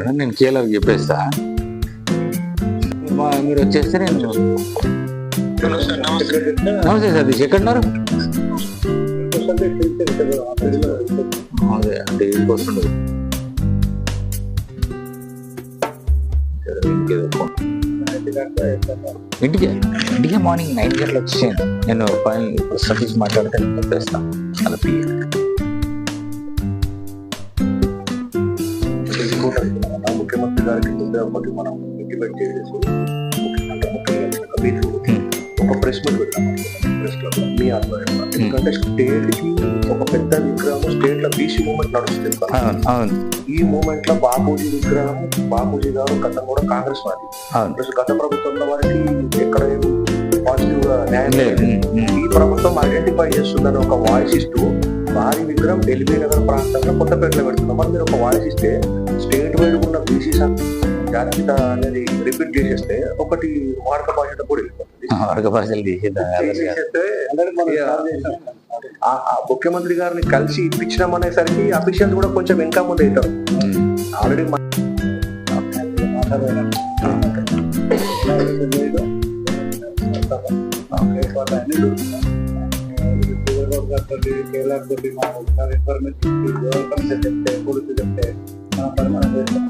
Madam నేను కీలర్ చెప్పేస్తా. మీరు వచ్చేస్తే నేను నమస్తే సతీష్ ఎక్కడున్నారు అదే అంటే ఇంటికి వస్తుండదు సరే, ఇంటికి ఇంటికి మార్నింగ్ నైన్ గంటలకు వచ్చేసాను నేను పని సతీష్ మాట్లాడితే నేను చెప్పేస్తాను అలా ముందే ఒకటి మనం ఇంటిమేట్ చేసేసి అంటే గారికి మీరు ఒక ప్రెస్ మీట్ పెడతాం ప్రెస్ క్లబ్ మీ ఆధ్వర్యంలో ఎందుకంటే స్టేట్కి ఒక పెద్ద విగ్రహం స్టేట్లో బీసీ మూమెంట్ నడుస్తుంది ఈ మూమెంట్లో బాపూజీ విగ్రహం బాపూజీ గారు గతం కూడా కాంగ్రెస్ వారి ప్లస్ గత ప్రభుత్వంలో వారికి ఎక్కడ పాజిటివ్గా న్యాయం లేదు. ఉమ్. ఈ ప్రభుత్వం ఐడెంటిఫై చేస్తుందని ఒక వాయిస్ ఇస్తూ వారి విగ్రహం ఎల్బీ నగర్ ప్రాంతంలో కొత్తపేటలో పెడుతున్నాం మరి మీరు ఒక వాయిస్ ఇస్తే స్టేట్ వైడ్ ఉన్న బీసీ జాతీయత అనేది రిపీట్ చేసేస్తే ఒకటి వాడక భాషలో కూడా వెళ్ళిపోతుంది భాషలు. చేసేస్తే ముఖ్యమంత్రి గారిని కలిసి ఇప్పించినాం అనేసరికి అఫీషియల్స్ కూడా కొంచెం ఇంకా ముందు అవుతారు. ఆల్రెడీ కేరళ తోటి మనం ఒకసారి ఇన్ఫర్మేషన్ చెప్తే పోలీసు చెప్తే మనం పని మనం చేస్తాం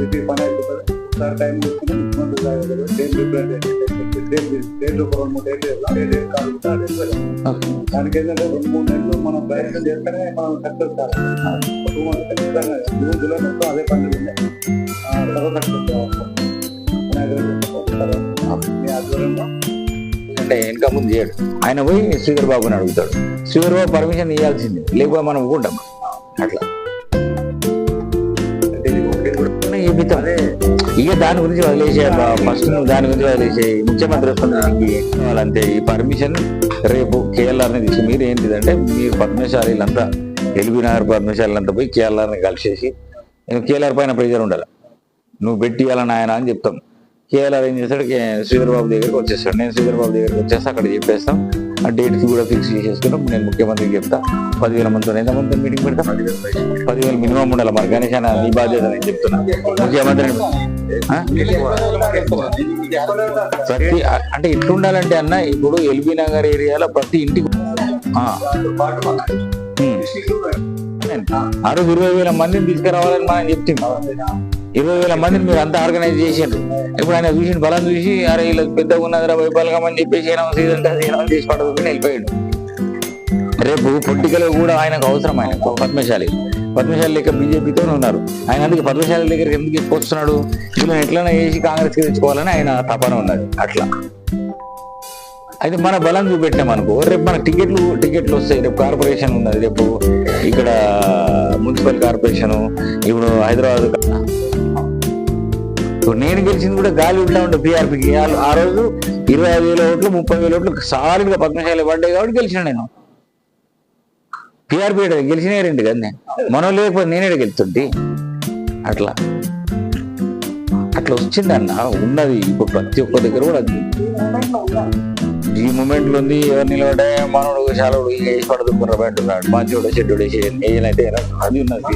పోలీసు పని అయిపోతుంది ఒకసారి టైం తీసుకుని సిక్స్ గారు డేట్ డేట్ ఒక రెండు మూడు డేట్ దానికి ఏంటంటే రెండు మూడు నెలలు మనం ప్రయత్నం చేస్తేనే మనం సక్సెస్ కావాలి టూ మంత్స్ ఖచ్చితంగా జూన్ జూలై మొత్తం అదే పని ఉన్నాయి. సక్సెస్ కావాలి ఆధ్వర్యంలో అంటే వెనక ముందు చేయడు. ఆయన పోయి శ్రీధర్ బాబుని అడుగుతాడు. శ్రీధర్ బాబు పర్మిషన్ ఇవ్వాల్సింది లేకపోతే మనం ఊకుంటాం అట్లా. చెప్తాం ఇక దాని గురించి వదిలేసే ఫస్ట్ నువ్వు దాని గురించి వదిలేసే ముఖ్యమంత్రి వాళ్ళంతే. అంతే ఈ పర్మిషన్ రేపు కేఎల్ఆర్ని తీసి మీరు ఏంటిదంటే మీరు పద్మశాలీలంతా ఎల్బీ నగర్ పద్మశాలీలంతా పోయి కేఎల్ఆర్ని కలిసేసి నేను కేఎల్ఆర్ పైన ప్రెజర్ ఉండాలి. నువ్వు పెట్టి ఇవ్వాలని ఆయన అని చెప్తాం. కేఎల్ఆర్ ఏం చేస్తాడు? శ్రీధర్ బాబు దగ్గరికి వచ్చేస్తాడు. నేను శ్రీధర్ బాబు దగ్గరికి వచ్చేస్తా అక్కడ చెప్పేస్తాం. ఆ డేట్కి కూడా ఫిక్స్ చేసేసుకున్నాం నేను ముఖ్యమంత్రికి చెప్తా పదివేల మందితో ఎంత మందితో మీటింగ్ పెడతా? పదివేలు మినిమం ఉండాలి మరి. గణేష్ అన్న నీ బాధ్యత నేను చెప్తున్నా. ముఖ్యమంత్రి? ప్రతి అంటే ఎట్లుండాలంటే అన్న ఇప్పుడు ఎల్బీ నగర్ ఏరియాలో ప్రతి ఇంటికి ఆ, రోజు ఇరవై వేల మందిని తీసుకురావాలని మనం చెప్తున్నాం. ఇరవై వేల మందిని మీరు అంతా ఆర్గనైజ్ చేసిండ్రు. ఇప్పుడు ఆయన చూసి బలం చూసి అరే ఇలా పెద్దగా ఉన్నదిరా వైపాలకమని చెప్పేసి ఆయన సీజన్ సీజన్ తీసి పడదు వెళ్ళిపోయాడు. రేపు పొలిటికల్ కూడా ఆయనకు అవసరం ఆయన పద్మశాలి. పద్మశాలి లెక్క బీజేపీతో ఉన్నారు. ఆయన అందుకే పద్మశాలి దగ్గరికి ఎందుకు తీసుకొస్తున్నాడు? వీళ్ళని ఎట్లైనా చేసి కాంగ్రెస్కి తెచ్చుకోవాలని ఆయన తపన ఉన్నది. అట్లా. అయితే మన బలం చూపెట్టాం అనుకో రేపు మన టికెట్లు టికెట్లు వస్తాయి. రేపు కార్పొరేషన్ ఉన్నది రేపు ఇక్కడ మున్సిపల్ కార్పొరేషన్ ఇప్పుడు హైదరాబాద్ నేను గెలిచింది కూడా గాలి ఉంటా ఉండే బీఆర్పీకి. ఆ రోజు ఇరవై ఐదు వేల ఓట్లు ముప్పై వేల ఓట్లు సాలిడ్గా పద్మశాలి పడ్డాయి కాబట్టి గెలిచిన నేను. పీఆర్పీ గెలిచిన రెండు కదా నేను. మనం లేకపోతే నేనే గెలుతుంది అట్లా. అట్లా వచ్చిందన్న. ఉన్నది ఇప్పుడు ప్రతి ఒక్క దగ్గర కూడా అది. ఈ మూమెంట్లో ఉంది ఎవరు నిలబడే మనోడు చాలుడు ఇక వేసి పడదు కుర్రబెట్టున్నాడు మంచోడు చెడ్డు ఏజైతే అది ఉన్నది.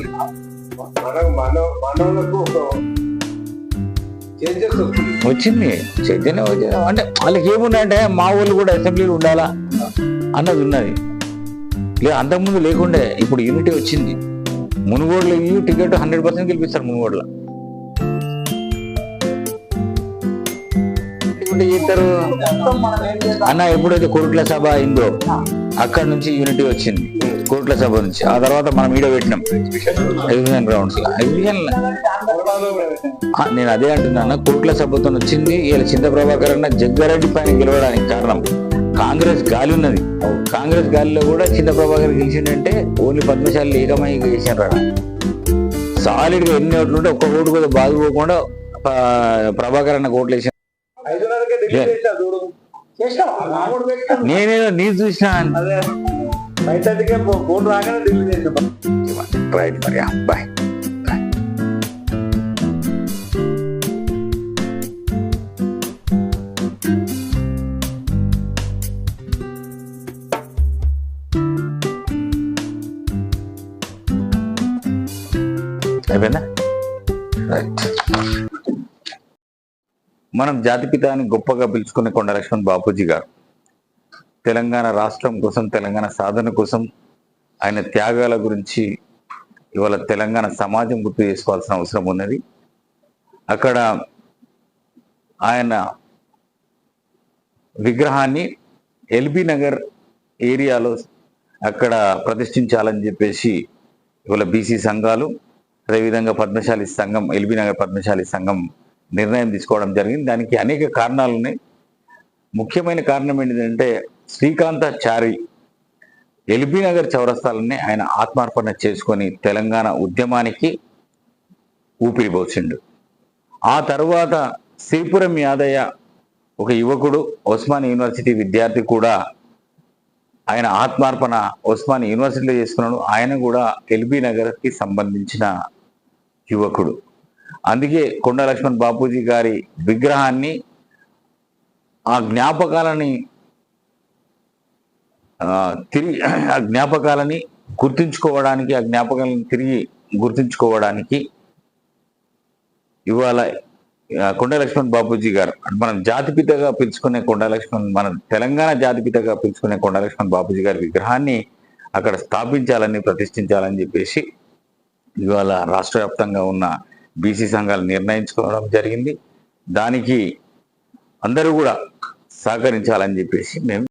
వచ్చింది. చైతన్యం వచ్చింది అంటే వాళ్ళకి ఏమున్నాయంటే మా వాళ్ళు కూడా అసెంబ్లీలో ఉండాలా అన్నది ఉన్నది. లే అంతకుముందు లేకుండే ఇప్పుడు యూనిటీ వచ్చింది. మునుగోడులో టికెట్ హండ్రెడ్ పర్సెంట్ గెలిపిస్తారు మునుగోడులో. లేకుంటే చేస్తారు. అన్న ఎప్పుడైతే కోరుట్ల సభ అయిందో అక్కడ నుంచి యూనిటీ వచ్చింది. కోరుట్ల సభ నుంచి. ఆ తర్వాత మనం ఈడ పెట్టినాం. ఎగ్జిబిషన్ గ్రౌండ్స్ ఎగ్జిబిషన్ నేను అదే అంటున్నాను కోట్ల సభతో వచ్చింది. ఇలా చింత ప్రభాకర్ అన్న జగ్గారెడ్డి పైన గెలవడానికి కారణం. కాంగ్రెస్ గాలి ఉన్నది. కాంగ్రెస్ గాలిలో కూడా చింత ప్రభాకర్ గెలిచిందంటే ఓన్లీ పద్మశాలి ఏకమై చేసినారు సాలిడ్గా ఎన్ని ఓట్లు ఉంటే ఒక్క ఓటు కూడా బాధపోకుండా ప్రభాకర్ అన్న కోట్లు నేనేదో నీ చూసిన ఫోన్ రాగానే చేసాం రైట్ మరి బాయ్ అయిపోయిందా? మనం జాతిపిత అని గొప్పగా పిలుచుకునే కొండ లక్ష్మణ్ బాపూజీ గారు. తెలంగాణ రాష్ట్రం కోసం తెలంగాణ సాధన కోసం ఆయన త్యాగాల గురించి ఇవాళ తెలంగాణ సమాజం గుర్తు చేసుకోవాల్సిన అవసరం ఉన్నది. అక్కడ ఆయన విగ్రహాన్ని ఎల్బీ నగర్ ఏరియాలో అక్కడ ప్రతిష్ఠించాలని చెప్పేసి ఇవాళ బీసీ సంఘాలు అదేవిధంగా పద్మశాలి సంఘం ఎల్బీ నగర్ పద్మశాలి సంఘం నిర్ణయం తీసుకోవడం జరిగింది. దానికి అనేక కారణాలు ఉన్నాయి. ముఖ్యమైన కారణం ఏంటిదంటే శ్రీకాంతాచారి ఎల్బీ నగర్ చౌరస్తాలని ఆయన ఆత్మార్పణ చేసుకొని తెలంగాణ ఉద్యమానికి ఊపిరి పోసిండు. ఆ తర్వాత శ్రీపురం యాదయ్య ఒక యువకుడు ఉస్మాన్ యూనివర్సిటీ విద్యార్థి కూడా ఆయన ఆత్మార్పణ ఉస్మాన్ యూనివర్సిటీలో చేసుకున్నాడు ఆయన కూడా ఎల్బీ నగర్కి సంబంధించిన యువకుడు. అందుకే కొండ లక్ష్మణ్ బాపూజీ గారి విగ్రహాన్ని ఆ జ్ఞాపకాలని తిరిగి ఆ జ్ఞాపకాలని గుర్తుంచుకోవడానికి ఆ జ్ఞాపకాలను తిరిగి గుర్తుంచుకోవడానికి ఇవాళ కొండ లక్ష్మణ్ బాపూజీ గారు మనం జాతిపితగా పిలుచుకునే కొండ లక్ష్మణ్ మన తెలంగాణ జాతిపితగా పిలుచుకునే కొండ లక్ష్మణ్ బాపూజీ గారి విగ్రహాన్ని అక్కడ స్థాపించాలని ప్రతిష్ఠించాలని చెప్పేసి ఇవాళ రాష్ట్ర వ్యాప్తంగా ఉన్న బీసీ సంఘాలు నిర్ణయించుకోవడం జరిగింది. దానికి అందరూ కూడా సహకరించాలని చెప్పేసి మేము